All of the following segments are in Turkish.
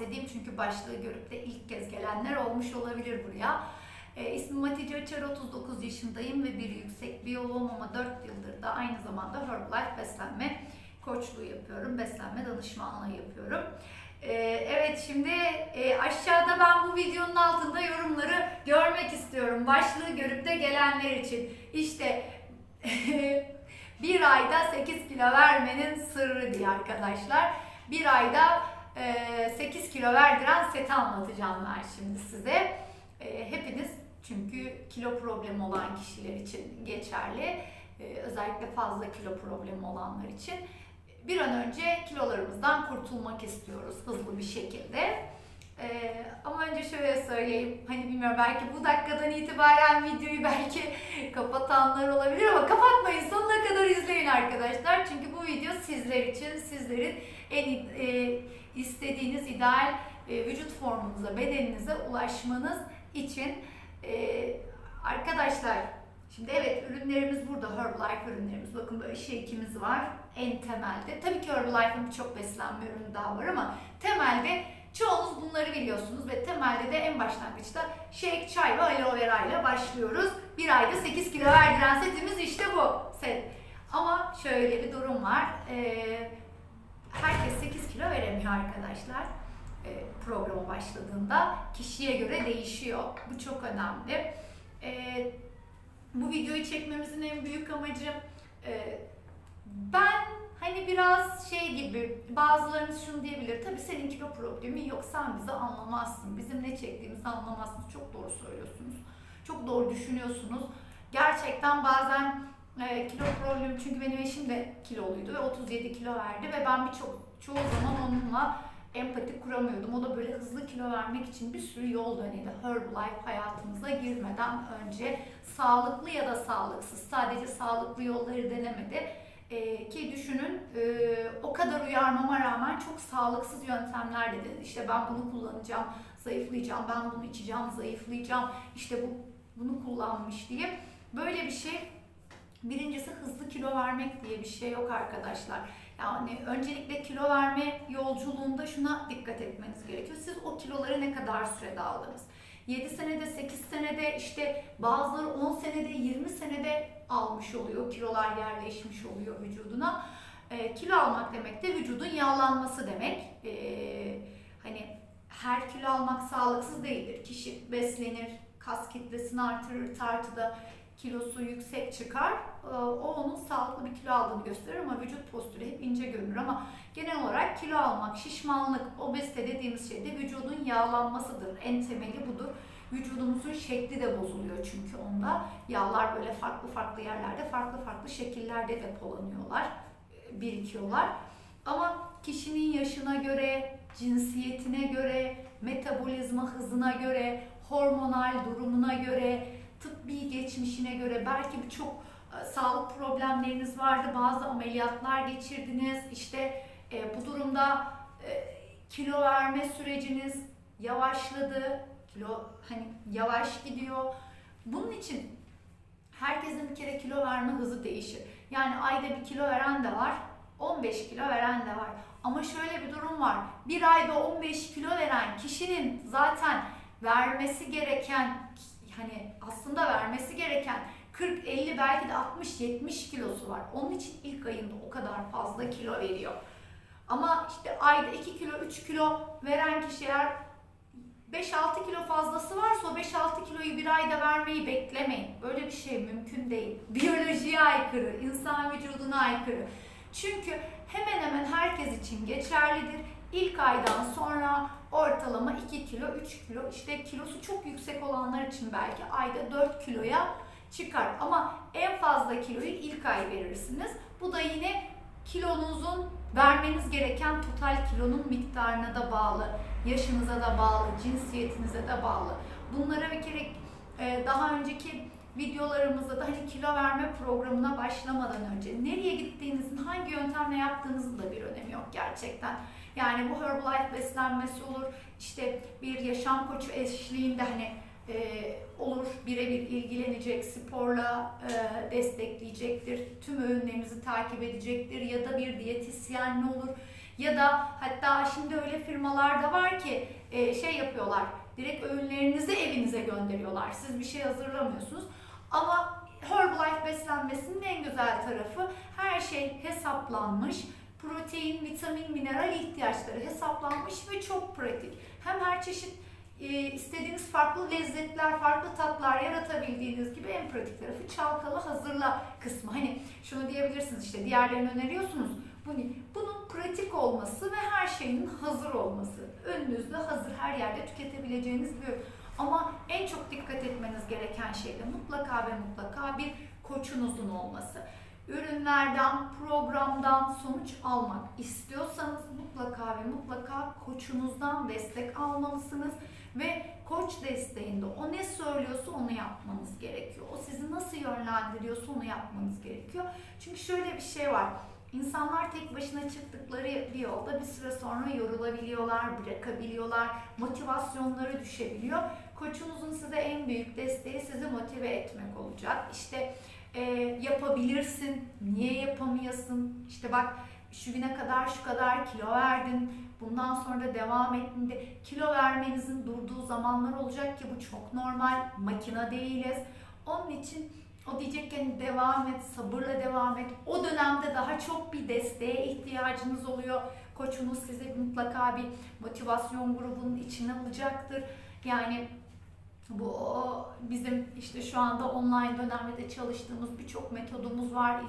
bahsedeyim çünkü başlığı görüp de ilk kez gelenler olmuş olabilir buraya. E, ismim Hatice Açar, 39 yaşındayım ve bir yüksek biyoloğum ama 4 yıldır da aynı zamanda Herbalife beslenme koçluğu yapıyorum, beslenme danışmanlığı yapıyorum. E, evet şimdi e, aşağıda ben bu videonun altında yorumları görmek istiyorum. Başlığı görüp de gelenler için. İşte bir ayda 8 kilo vermenin sırrı diye arkadaşlar. Bir ayda 8 kilo verdiren seti anlatacağım ben şimdi size. E, hepiniz çünkü kilo problemi olan kişiler için geçerli. E, özellikle fazla kilo problemi olanlar için bir an önce kilolarımızdan kurtulmak istiyoruz hızlı bir şekilde. Ee, ama önce şöyle söyleyeyim, hani bilmiyorum belki bu dakikadan itibaren videoyu belki kapatanlar olabilir ama kapatmayın sonuna kadar izleyin arkadaşlar. Çünkü bu video sizler için, sizlerin en e, istediğiniz ideal e, vücut formunuza, bedeninize ulaşmanız için. E, arkadaşlar Şimdi evet ürünlerimiz burada Herbalife ürünlerimiz. Bakın böyle shake'imiz var en temelde. Tabii ki Herbalife'ın birçok beslenme ürünü daha var ama temelde çoğunuz bunları biliyorsunuz ve temelde de en başlangıçta shake, çay ve aloe vera ile başlıyoruz. Bir ayda 8 kilo verdiren setimiz işte bu set. Ama şöyle bir durum var. Ee, herkes 8 kilo veremiyor arkadaşlar e, programa başladığında. Kişiye göre değişiyor. Bu çok önemli. Ee, bu videoyu çekmemizin en büyük amacı e, ben hani biraz şey gibi bazılarınız şunu diyebilir tabii senin kilo problemi yok sen bizi anlamazsın bizim ne çektiğimizi anlamazsın çok doğru söylüyorsunuz çok doğru düşünüyorsunuz gerçekten bazen e, kilo problemi çünkü benim eşim de kiloluydu ve 37 kilo verdi ve ben birçok çoğu zaman onunla empati kuramıyordum. O da böyle hızlı kilo vermek için bir sürü yol denedi. Herbalife hayatımıza girmeden önce sağlıklı ya da sağlıksız sadece sağlıklı yolları denemedi. Ee, ki düşünün e, o kadar uyarmama rağmen çok sağlıksız yöntemler de denedi. İşte ben bunu kullanacağım, zayıflayacağım, ben bunu içeceğim, zayıflayacağım, işte bu bunu kullanmış diye. Böyle bir şey Birincisi hızlı kilo vermek diye bir şey yok arkadaşlar. Yani öncelikle kilo verme yolculuğunda şuna dikkat etmeniz gerekiyor. Siz o kiloları ne kadar sürede aldınız? 7 senede, 8 senede, işte bazıları 10 senede, 20 senede almış oluyor. Kilolar yerleşmiş oluyor vücuduna. E, kilo almak demek de vücudun yağlanması demek. E, hani her kilo almak sağlıksız değildir. Kişi beslenir, kas kitlesini artırır, tartıda kilosu yüksek çıkar. Ee, o onun sağlıklı bir kilo aldığını gösterir ama vücut postürü hep ince görünür ama genel olarak kilo almak, şişmanlık, obezite dediğimiz şey de vücudun yağlanmasıdır. En temeli budur. Vücudumuzun şekli de bozuluyor çünkü onda. Yağlar böyle farklı farklı yerlerde, farklı farklı şekillerde depolanıyorlar, e, birikiyorlar. Ama kişinin yaşına göre, cinsiyetine göre, metabolizma hızına göre, hormonal durumuna göre, tıbbi geçmişine göre belki birçok e, sağlık problemleriniz vardı, bazı ameliyatlar geçirdiniz. İşte e, bu durumda e, kilo verme süreciniz yavaşladı, kilo hani yavaş gidiyor. Bunun için herkesin bir kere kilo verme hızı değişir. Yani ayda bir kilo veren de var, 15 kilo veren de var. Ama şöyle bir durum var. Bir ayda 15 kilo veren kişinin zaten vermesi gereken hani aslında vermesi gereken 40, 50 belki de 60, 70 kilosu var. Onun için ilk ayında o kadar fazla kilo veriyor. Ama işte ayda 2 kilo, 3 kilo veren kişiler 5-6 kilo fazlası varsa o 5-6 kiloyu bir ayda vermeyi beklemeyin. Böyle bir şey mümkün değil. Biyolojiye aykırı, insan vücuduna aykırı. Çünkü hemen hemen herkes için geçerlidir. İlk aydan sonra ortalama 2 kilo, 3 kilo işte kilosu çok yüksek olanlar için belki ayda 4 kiloya çıkar. Ama en fazla kiloyu ilk ay verirsiniz. Bu da yine kilonuzun vermeniz gereken total kilonun miktarına da bağlı, yaşınıza da bağlı, cinsiyetinize de bağlı. Bunlara bir kere e, daha önceki videolarımızda da hani kilo verme programına başlamadan önce nereye gittiğinizin, hangi yöntemle yaptığınızın da bir önemi yok gerçekten. Yani bu Herbalife beslenmesi olur, işte bir yaşam koçu eşliğinde hani e, olur birebir ilgilenecek, sporla e, destekleyecektir, tüm öğünlerinizi takip edecektir ya da bir diyetisyen ne olur Ya da hatta şimdi öyle firmalar da var ki e, şey yapıyorlar. Direkt öğünlerinizi evinize gönderiyorlar. Siz bir şey hazırlamıyorsunuz. Ama Herbalife beslenmesinin en güzel tarafı her şey hesaplanmış. Protein, vitamin, mineral ihtiyaçları hesaplanmış ve çok pratik. Hem her çeşit e, istediğiniz farklı lezzetler, farklı tatlar yaratabildiğiniz gibi en pratik tarafı çalkalı hazırla kısmı. Hani şunu diyebilirsiniz işte diğerlerini öneriyorsunuz. Bu ne? Bunun pratik olması ve her şeyin hazır olması. Önünüzde hazır her yerde tüketebileceğiniz bir. Ama en çok dikkat etmeniz gereken şey de mutlaka ve mutlaka bir koçunuzun olması. Ürünlerden, programdan sonuç almak istiyorsanız mutlaka ve mutlaka koçunuzdan destek almalısınız ve koç desteğinde o ne söylüyorsa onu yapmanız gerekiyor. O sizi nasıl yönlendiriyorsa onu yapmanız gerekiyor. Çünkü şöyle bir şey var. İnsanlar tek başına çıktıkları bir yolda bir süre sonra yorulabiliyorlar, bırakabiliyorlar, motivasyonları düşebiliyor. Koçunuzun size en büyük desteği sizi motive etmek olacak. İşte e, yapabilirsin, niye yapamayasın? İşte bak şu güne kadar şu kadar kilo verdin, bundan sonra da devam ettin de kilo vermenizin durduğu zamanlar olacak ki bu çok normal, makina değiliz. Onun için o diyecek ki hani devam et, sabırla devam et. O dönemde daha çok bir desteğe ihtiyacınız oluyor. Koçunuz size mutlaka bir motivasyon grubunun içine alacaktır. Yani bu bizim işte şu anda online dönemde de çalıştığımız birçok metodumuz var.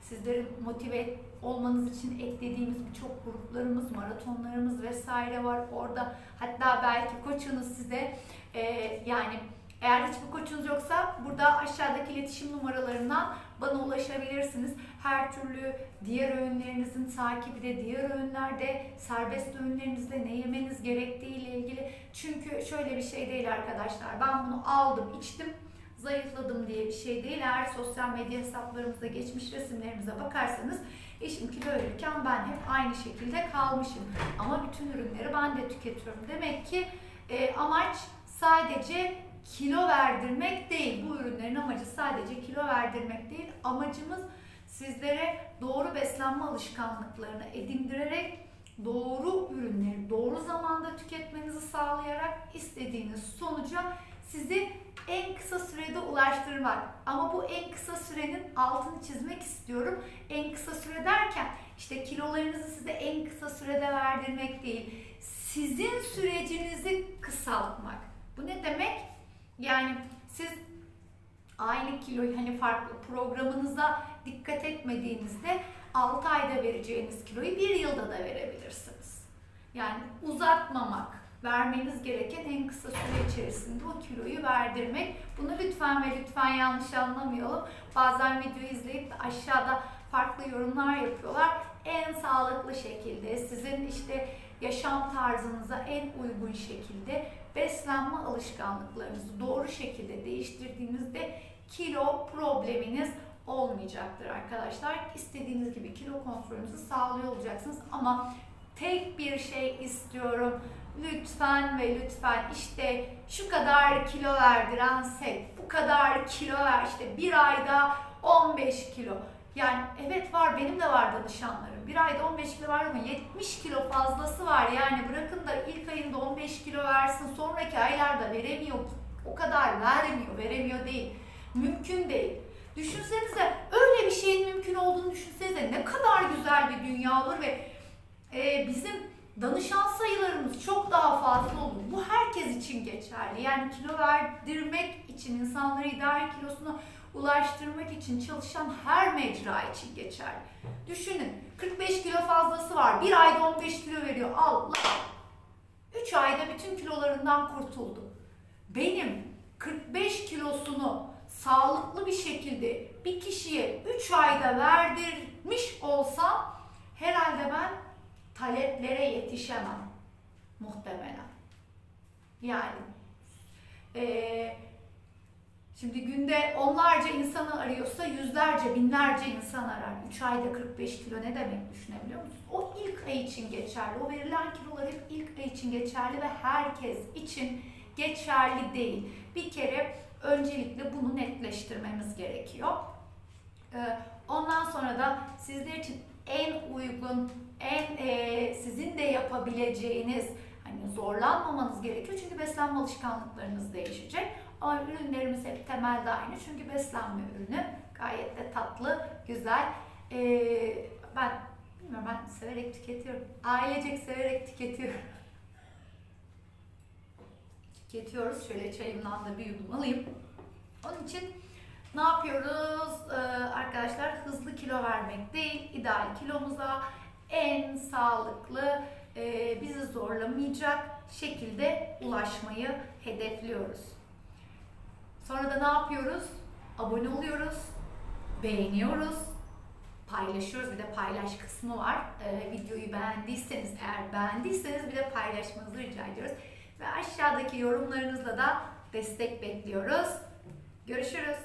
Sizleri motive olmanız için eklediğimiz birçok gruplarımız, maratonlarımız vesaire var orada. Hatta belki koçunuz size e, yani eğer hiçbir koçunuz yoksa burada aşağıdaki iletişim numaralarından bana ulaşabilirsiniz. Her türlü diğer öğünlerinizin takibi de, diğer öğünlerde, serbest öğünlerinizde ne yemeniz gerektiği ile ilgili. Çünkü şöyle bir şey değil arkadaşlar. Ben bunu aldım, içtim, zayıfladım diye bir şey değil. Eğer sosyal medya hesaplarımızda geçmiş resimlerimize bakarsanız eşim kilo verirken ben hep aynı şekilde kalmışım. Ama bütün ürünleri ben de tüketiyorum. Demek ki e, amaç sadece kilo verdirmek değil. Bu ürünlerin amacı sadece kilo verdirmek değil. Amacımız sizlere doğru beslenme alışkanlıklarını edindirerek doğru ürünleri doğru zamanda tüketmenizi sağlayarak istediğiniz sonuca sizi en kısa sürede ulaştırmak. Ama bu en kısa sürenin altını çizmek istiyorum. En kısa süre derken işte kilolarınızı size en kısa sürede verdirmek değil. Sizin sürecinizi kısaltmak. Bu ne demek? Yani siz aynı kiloyu hani farklı programınıza dikkat etmediğinizde 6 ayda vereceğiniz kiloyu 1 yılda da verebilirsiniz. Yani uzatmamak, vermeniz gereken en kısa süre içerisinde o kiloyu verdirmek. Bunu lütfen ve lütfen yanlış anlamayalım. Bazen videoyu izleyip aşağıda farklı yorumlar yapıyorlar. En sağlıklı şekilde sizin işte yaşam tarzınıza en uygun şekilde beslenme alışkanlıklarınızı doğru şekilde değiştirdiğinizde kilo probleminiz olmayacaktır arkadaşlar. İstediğiniz gibi kilo kontrolünüzü sağlıyor olacaksınız ama tek bir şey istiyorum. Lütfen ve lütfen işte şu kadar kilo verdiren set, bu kadar kilo ver işte bir ayda 15 kilo. Yani evet var benim de var danışanlarım. Bir ayda 15 kilo var ama 70 kilo fazlası var. Yani bırakın da ilk ayında 15 kilo versin sonraki aylarda veremiyor. O kadar vermiyor, veremiyor değil. Mümkün değil. Düşünsenize öyle bir şeyin mümkün olduğunu düşünsenize ne kadar güzel bir dünya olur ve e, bizim danışan sayılarımız çok daha fazla olur. Bu herkes için geçerli. Yani kilo verdirmek için insanları ideal kilosuna ulaştırmak için çalışan her mecra için geçerli. Düşünün 45 kilo fazlası var. Bir ayda 15 kilo veriyor. Allah! 3 ayda bütün kilolarından kurtuldu. Benim 45 kilosunu sağlıklı bir şekilde bir kişiye 3 ayda verdirmiş olsam herhalde ben taleplere yetişemem muhtemelen. Yani eee Şimdi günde onlarca insanı arıyorsa yüzlerce, binlerce insan arar. 3 ayda 45 kilo ne demek düşünebiliyor musunuz? O ilk ay için geçerli. O verilen kilolar hep ilk ay için geçerli ve herkes için geçerli değil. Bir kere öncelikle bunu netleştirmemiz gerekiyor. Ee, ondan sonra da sizler için en uygun, en e, sizin de yapabileceğiniz hani zorlanmamanız gerekiyor çünkü beslenme alışkanlıklarınız değişecek. Ama ürünlerimiz hep temelde aynı çünkü beslenme ürünü gayet de tatlı, güzel. Ee, ben bilmiyorum ben severek tüketiyorum. Ailecek severek tüketiyorum. Tüketiyoruz. Şöyle çayımdan da bir yudum alayım. Onun için ne yapıyoruz Ee, arkadaşlar? Hızlı kilo vermek değil, ideal kilomuza en sağlıklı, e, bizi zorlamayacak şekilde ulaşmayı hedefliyoruz. Sonra da ne yapıyoruz? Abone oluyoruz, beğeniyoruz, paylaşıyoruz. Bir de paylaş kısmı var. Ee, videoyu beğendiyseniz, eğer beğendiyseniz bir de paylaşmanızı rica ediyoruz. Ve aşağıdaki yorumlarınızla da destek bekliyoruz. Görüşürüz.